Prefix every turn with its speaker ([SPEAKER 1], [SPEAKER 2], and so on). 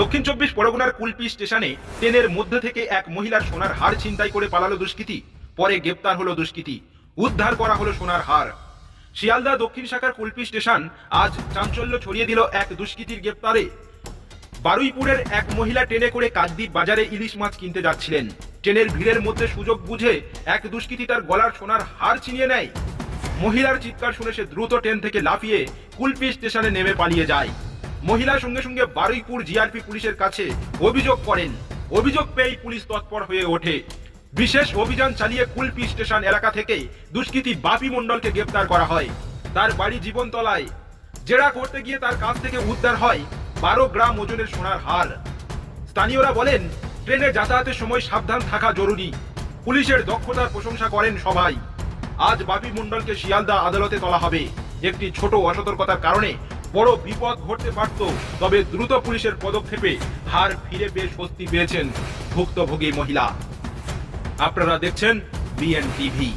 [SPEAKER 1] দক্ষিণ চব্বিশ পরগনার কুলপি স্টেশনে ট্রেনের মধ্যে থেকে এক মহিলার সোনার হার ছিনতাই করে পালালো দুষ্কৃতী। পরে গ্রেপ্তার হলো দুষ্কৃতী। উদ্ধার করা হলো সোনার হার। শিয়ালদা দক্ষিণ শাখার কুলপি স্টেশন আজ চাঞ্চল্য ছড়িয়ে দিল এক দুষ্কৃতীর গ্রেপ্তারে। বারুইপুরের এক মহিলা ট্রেনে করে কাকদ্বীপ বাজারে ইলিশ মাছ কিনতে যাচ্ছিলেন। ট্রেনের ভিড়ের মধ্যে সুযোগ বুঝে এক দুষ্কৃতী তার গলার সোনার হার ছিনিয়ে নেয়। মহিলার চিৎকার শুনে সে দ্রুত ট্রেন থেকে লাফিয়ে কুলপি স্টেশনে নেমে পালিয়ে যায়। মহিলার সঙ্গে সঙ্গে বারুইপুর জিআরপি পুলিশের কাছে অভিযোগ করেন। অভিযোগ পেয়ে পুলিশ তৎপর হয়ে ওঠে। বিশেষ অভিযান চালিয়ে কুলপি স্টেশন এলাকা থেকে দুষ্কৃতী বাপি মণ্ডলকে গ্রেপ্তার করা হয়। তার বাড়ি জীবনতলায়। জেরা করতে গিয়ে তার কাছ থেকে উদ্ধার হয় বারো গ্রাম ওজনের সোনার হার। স্থানীয়রা বলেন, ট্রেনে যাতায়াতের সময় সাবধান থাকা জরুরি। পুলিশের দক্ষতার প্রশংসা করেন সবাই। আজ বাপি মণ্ডলকে শিয়ালদা আদালতে তোলা হবে। একটি ছোট অসতর্কতার কারণে বড় বিপদ ঘটতে পারত, তবে দ্রুত পুলিশের পদক্ষেপে হার ফিরে পেয়ে স্বস্তি পেয়েছেন ভুক্তভোগী মহিলা। আপনারা দেখছেন বিএন টিভি